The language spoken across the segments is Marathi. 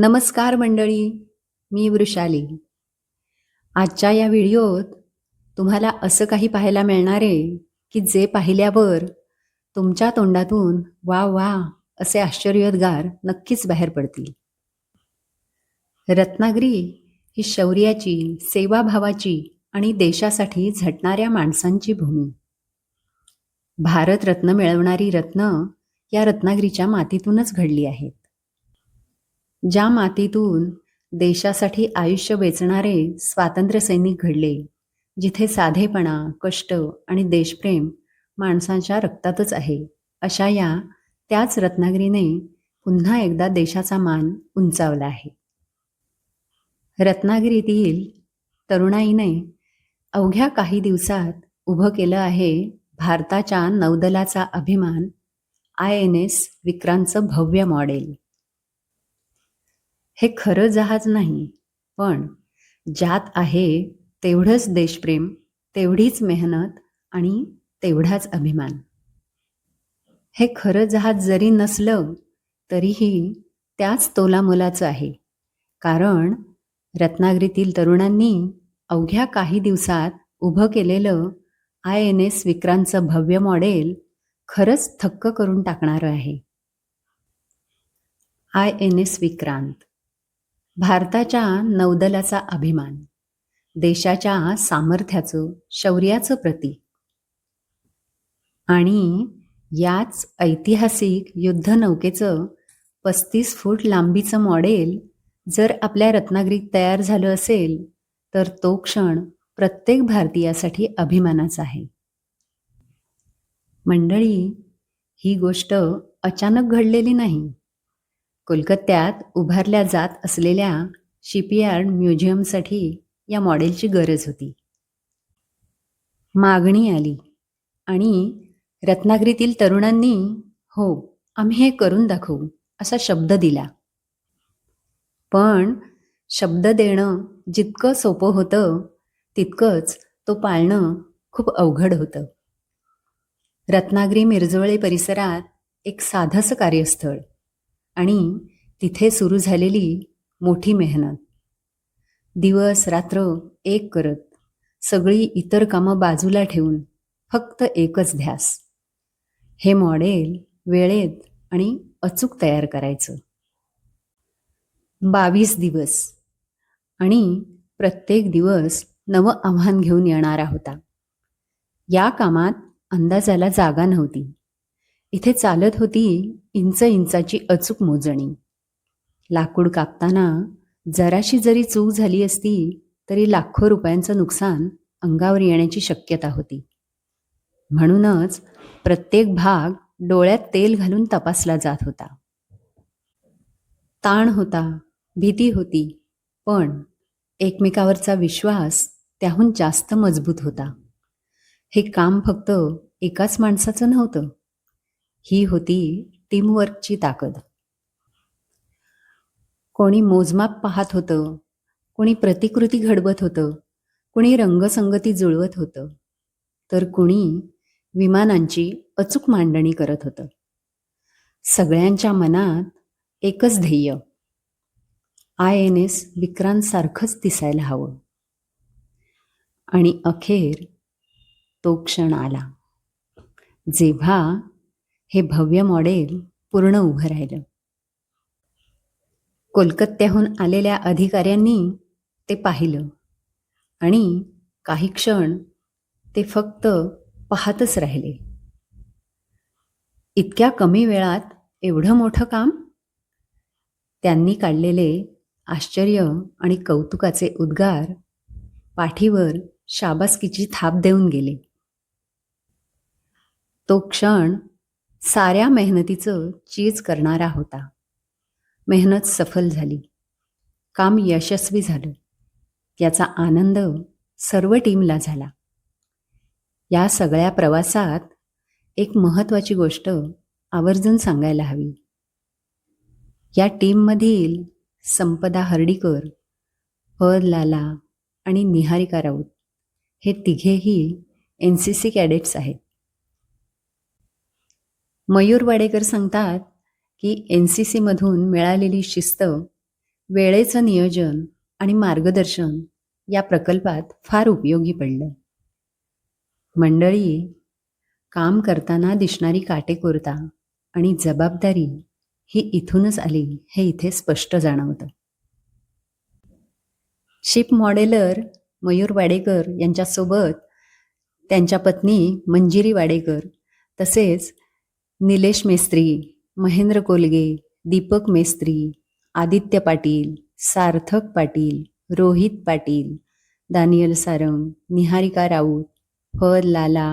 नमस्कार मंडळी मी वृषाली. आजच्या या व्हिडिओत तुम्हाला असं काही पाहायला मिळणार आहे की जे पाहिल्यावर तुमच्या तोंडातून वा वा असे आश्चर्योद्गार नक्कीच बाहेर पडतील. रत्नागिरी ही शौर्याची सेवाभावाची आणि देशासाठी झटणाऱ्या माणसांची भूमी. भारतरत्न मिळवणारी रत्न या रत्नागिरीच्या मातीतूनच घडली आहेत. ज्या मातीतून देशासाठी आयुष्य वेचणारे स्वातंत्र्यसैनिक घडले जिथे साधेपणा कष्ट आणि देशप्रेम माणसांच्या रक्तातच आहे अशा या त्याच रत्नागिरीने पुन्हा एकदा देशाचा मान उंचावला आहे. रत्नागिरीतील तरुणाईने अवघ्या काही दिवसात उभं केलं आहे भारताच्या नौदलाचा अभिमान आय एन एस विक्रांतचं भव्य मॉडेल. हे खरं जहाज नाही पण ज्यात आहे तेवढंच देशप्रेम तेवढीच मेहनत आणि तेवढाच अभिमान. हे खरं जहाज जरी नसलं तरीही त्याच तोलामोलाचं आहे. कारण रत्नागिरीतील तरुणांनी अवघ्या काही दिवसात उभं केलेलं आय एन एस विक्रांतचं भव्य मॉडेल खरंच थक्क करून टाकणारं आहे. आय एन एस विक्रांत भारताच्या नौदलाचा अभिमान देशाच्या सामर्थ्याचं शौर्याचं प्रतीक. आणि याच ऐतिहासिक युद्धनौकेचं पस्तीस फूट लांबीचं मॉडेल जर आपल्या रत्नागिरीत तयार झालं असेल तर तो क्षण प्रत्येक भारतीयासाठी अभिमानाचा आहे. मंडळी ही गोष्ट अचानक घडलेली नाही. कोलकात्यात उभारल्या जात असलेल्या शिपयार्ड म्युझियमसाठी या मॉडेलची गरज होती. मागणी आली आणि रत्नागिरीतील तरुणांनी हो आम्ही हे करून दाखवू असा शब्द दिला. पण शब्द देणं जितकं सोपं होतं तितकंच तो पाळणं खूप अवघड होतं. रत्नागिरी मिरजवळे परिसरात एक साधस कार्यस्थळ आणि तिथे सुरू झालेली मोठी मेहनत. दिवस रात्र एक करत सगळी इतर कामं बाजूला ठेवून फक्त एकच ध्यास. हे मॉडेल वेळेत आणि अचूक तयार करायचं. बावीस दिवस आणि प्रत्येक दिवस नवं आव्हान घेऊन येणारा होता. या कामात अंदाजाला जागा नव्हती. इथे चालत होती इंच इंचाची अचूक मोजणी. लाकूड कापताना जराशी जरी चूक झाली असती तरी लाखो रुपयांचं नुकसान अंगावर येण्याची शक्यता होती. म्हणूनच प्रत्येक भाग डोळ्यात तेल घालून तपासला जात होता. ताण होता भीती होती पण एकमेकावरचा विश्वास त्याहून जास्त मजबूत होता. हे काम फक्त एकाच माणसाचं नव्हतं. ही होती टीमवर्कची ताकद. कोणी मोजमाप पाहत होतं कोणी प्रतिकृती घडवत होतं कोणी रंगसंगती जुळवत होतं तर कुणी विमानांची अचूक मांडणी करत होतं. सगळ्यांच्या मनात एकच ध्येय आय एन एस विक्रांतसारखंच दिसायला हवं. आणि अखेर तो क्षण आला जेव्हा हे भव्य मॉडेल पूर्ण उभं राहिलं. कोलकात्याहून आलेल्या अधिकाऱ्यांनी ते पाहिलं आणि काही क्षण ते फक्त पाहतच राहिले. इतक्या कमी वेळात एवढं मोठं काम? त्यांनी काढलेले आश्चर्य आणि कौतुकाचे उद्गार पाठीवर शाबासकीची थाप देऊन गेले. तो क्षण साऱ्या मेहनतीचं चीज करणारा होता. मेहनत सफल झाली. काम यशस्वी झालं. याचा आनंद सर्व टीमला झाला. या सगळ्या प्रवासात एक महत्त्वाची गोष्ट आवर्जून सांगायला हवी. या टीममधील संपदा हर्डीकर हर लाला आणि निहारिका राऊत हे तिघेही एन सी सी कॅडेट्स आहेत. मयूर वाडेकर सांगतात की एन सी सीमधून मिळालेली शिस्त वेळेचं नियोजन आणि मार्गदर्शन या प्रकल्पात फार उपयोगी पडलं. मंडळी काम करताना दिसणारी काटेकोरता आणि जबाबदारी ही इथूनच आली हे इथे स्पष्ट जाणवतं. शिप मॉडेलर मयूर वाडेकर यांच्यासोबत त्यांच्या पत्नी मंजिरी वाडेकर तसेच निलेश मेस्त्री महेंद्र कोलगे दीपक मेस्त्री आदित्य पाटील सार्थक पाटील रोहित पाटील दानियल सारंग निहारिका राऊत फर लाला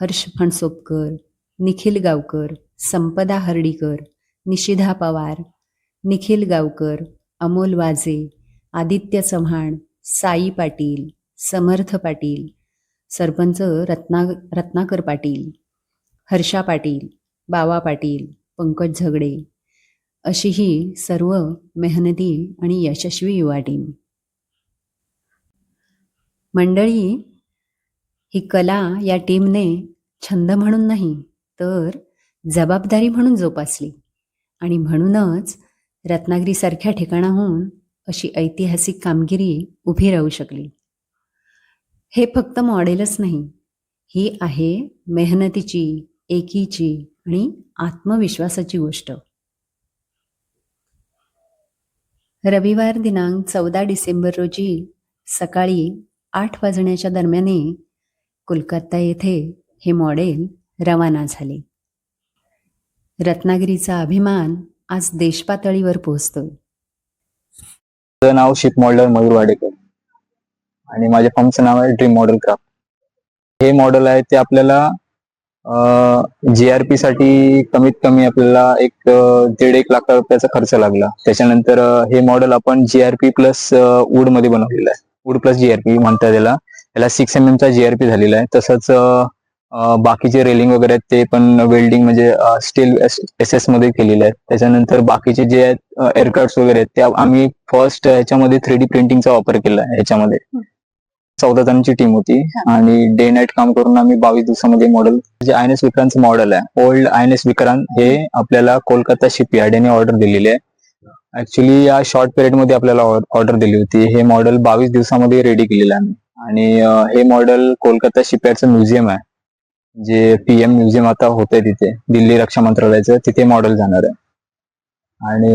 हर्ष फणसोपकर निखिल गावकर संपदा हर्डीकर निशिधा पवार निखिल गावकर अमोल वाजे आदित्य चव्हाण साई पाटील समर्थ पाटील सरपंच रत्ना रत्नाकर पाटील हर्षा पाटील बावा पाटील पंकज झगडे अशी ही सर्व मेहनती आणि यशस्वी युवा टीम. मंडळी ही कला या टीमने छंद म्हणून नाही तर जबाबदारी म्हणून जोपासली आणि म्हणूनच रत्नागिरीसारख्या ठिकाणाहून अशी ऐतिहासिक कामगिरी उभी राहू शकली. हे फक्त मॉडेलच नाही ही आहे मेहनतीची एकीची आणि आत्मविश्वासाची गोष्ट. रविवार दिनांक चौदा डिसेंबर रोजी सकाळी आठ वाजण्याच्या दरम्याने कोलकाता येथे हे मॉडेल रवाना झाले. रत्नागिरीचा अभिमान आज देशपातळीवर पोहोचतोय. माझं नाव शिप मॉडेलर मयूर वाडेकर आणि माझ्या फॉर्मचं नाव आहे ड्रीम मॉडेल क्राफ्ट. हे मॉडेल आहे ते आपल्याला जी आर पी साठी कमीत कमी आपल्याला एक दीड एक लाख रुपयाचा खर्च लागला. त्याच्यानंतर हे मॉडेल आपण जी आर पी प्लस वूडमध्ये बनवलेलं आहे. Wood plus G R P म्हणतात त्याला. याला सिक्स एम चा जी आर पी झालेला आहे. तसंच बाकीचे रेलिंग वगैरे आहेत ते पण वेल्डिंग म्हणजे स्टील एस एसमध्ये केलेले आहेत. त्याच्यानंतर बाकीचे जे आहेत एअरक्राफ्ट वगैरे आहेत त्या आम्ही फर्स्ट ह्याच्यामध्ये थ्री डी प्रिंटिंगचा वापर केला आहे ह्याच्यामध्ये. चौदा जणांची टीम होती. आणि डे नाईट काम करून आम्ही बावीस दिवसामध्ये मॉडेल जे आय एन एस विक्रांतचं मॉडेल आहे old I N S Vikrant हे आपल्याला कोलकाता शिपयार्ड यांनी ऑर्डर दिलेली आहे. ऍक्च्युली या शॉर्ट पिरियडमध्ये आपल्याला ऑर्डर दिली होती. हे मॉडेल बावीस दिवसामध्ये रेडी केलेलं आहे आणि हे मॉडेल कोलकाता शिपयार्डचं म्युझियम आहे. जे पीएम म्युझियम आता होतंय तिथे. दिल्ली रक्षा मंत्रालयाचं तिथे मॉडेल जाणार आहे. आणि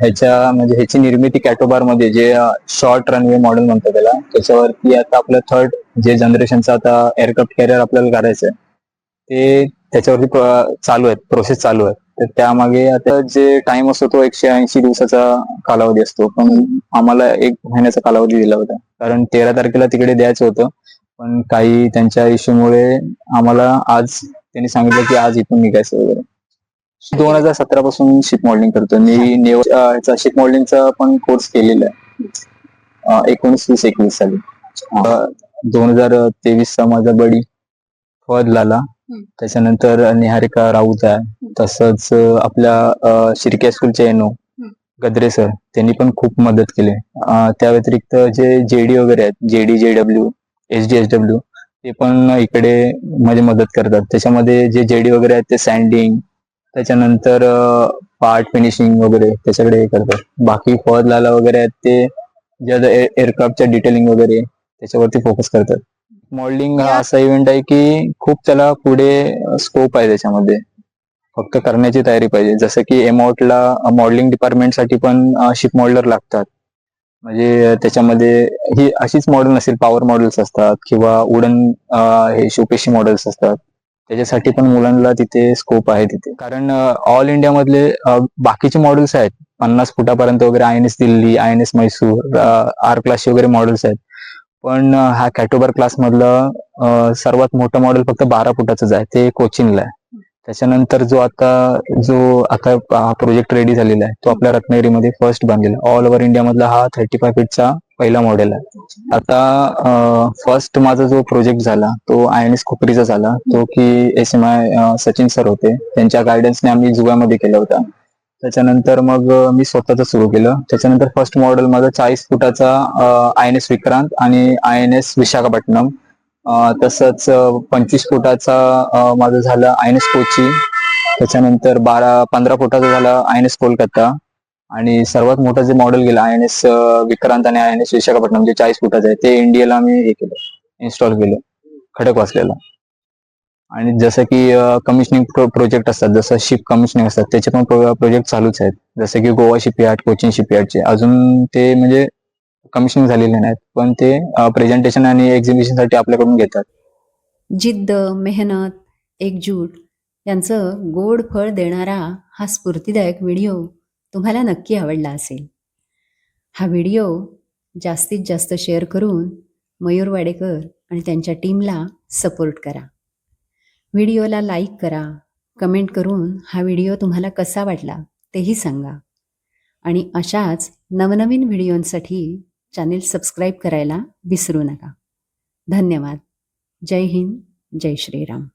ह्याच्या म्हणजे ह्याची निर्मिती कॅटोबारमध्ये जे शॉर्ट रनवे मॉडेल म्हणतात त्याला त्याच्यावरती आता आपलं थर्ड जे जनरेशनचं आता एअरक्राफ्ट कॅरियर आपल्याला करायचं आहे ते त्याच्यावरती चालू आहेत प्रोसेस चालू आहे तर त्यामागे आता जे टाइम असतो तो एकशे ऐंशी दिवसाचा कालावधी असतो पण आम्हाला एक महिन्याचा कालावधी दिला होता. कारण तेरा तारखेला तिकडे द्यायचं होतं पण काही त्यांच्या इश्यूमुळे आम्हाला आज त्यांनी सांगितलं की आज इथून निघायचं वगैरे. दोन हजार सतरा पासून शिप मॉडेलिंग करतो मी नेव ह्याचा शिप मॉडेलिंगचा पण कोर्स केलेला आहे. एकोणीस वीस एकवीस साली. दोन हजार तेवीस चा माझा बडी फद लाला त्याच्यानंतर निहारिका राऊत आहे. तसंच आपल्या अं, शिर्के स्कूलचे एनो गद्रे सर त्यांनी पण खूप मदत केली. त्या व्यतिरिक्त जे जेडी वगैरे आहेत JD J W H D H W ते पण इकडे म्हणजे मदत करतात. त्याच्यामध्ये जे जेडी वगैरे आहेत ते सँडिंग त्याच्यानंतर पार्ट फिनिशिंग वगैरे त्याच्याकडे हे करतात बाकी फॉर लाला वगैरे आहेत ते जे एअरक्राफ्टच्या डिटेलिंग वगैरे त्याच्यावरती फोकस करतात. मॉडेलिंग हा असा इव्हेंट आहे की खूप त्याला पुढे स्कोप आहे त्याच्यामध्ये. फक्त करण्याची तयारी पाहिजे. जसं की एमआउटला मॉडेलिंग डिपार्टमेंटसाठी पण शिप मॉडेलर लागतात. म्हणजे त्याच्यामध्ये ही अशीच मॉडेल नसेल पॉवर मॉडेल्स असतात किंवा वुडन हे शोपेशी मॉडेल्स असतात. त्याच्यासाठी पण मुलांना तिथे स्कोप आहे तिथे. कारण ऑल इंडिया मधले बाकीचे मॉडेल्स आहेत. पन्नास फुटापर्यंत वगैरे I N S Delhi I N S Mysore R क्लासचे वगैरे मॉडेल्स आहेत. पण हा कॅटोबर क्लासमधलं सर्वात मोठं मॉडेल फक्त बारा फुटाचंच आहे. ते कोचिनला आहे. त्याच्यानंतर जो आता जो आता हा प्रोजेक्ट रेडी झालेला आहे तो आपल्या रत्नागिरीमध्ये फर्स्ट बांधलेला ऑल ओव्हर इंडिया मधला हा थर्टी फाय फीटचा पहिला मॉडेल आहे. आता फर्स्ट माझा जो प्रोजेक्ट झाला तो आय एन एस खुपरीचा झाला. तो की S M I Sachin sir होते. त्यांच्या गायडन्सने आम्ही जुव्यामध्ये केला होता. त्याच्यानंतर मग मी स्वतःच सुरू केलं. त्याच्यानंतर फर्स्ट मॉडेल माझा चाळीस फुटाचा आय एन एस विक्रांत आणि आय एन एस विशाखापट्टणम. तसंच पंचवीस फुटाचा माझं झालं आय एन एस कोची. त्याच्यानंतर बारा पंधरा फुटाचं झालं आय एन एस कोलकाता. आणि सर्वात मोठं जे मॉडेल गेलं आय एन एस विक्रांत आणि आय एन एस विशाखापट्टणम जे चाळीस फुटाचं आहे ते इंडियाला आम्ही हे केलं इन्स्टॉल केलं खडक वाचलेलं. आणि जसं की कमिशनिंग प्रोजेक्ट असतात जसं शिप कमिशनिंग असतात त्याचे पण प्रोजेक्ट चालूच आहेत. जसं की गोवा शिपयार्ड कोचिंग शिपयार्डचे अजून ते म्हणजे कमिशनिंग झालेले नाहीत पण ते प्रेझेंटेशन आणि एक्झिबिशनसाठी आपल्याकडून घेतात. जिद्द मेहनत एकजूट यांचं गोड फळ देणारा हा स्फूर्तिदायक व्हिडिओ तुम्हाला नक्की आवडला असेल. हा व्हिडिओ जास्तीत जास्त शेअर करून मयूर वाडेकर आणि त्यांच्या टीमला सपोर्ट करा. व्हिडिओला लाईक करा कमेंट करून हा व्हिडिओ तुम्हाला कसा वाटला तेही सांगा. आणि अशाच नवनवीन व्हिडिओंसाठी चॅनेल सबस्क्राईब करायला विसरू नका. धन्यवाद. जय हिंद. जय श्रीराम.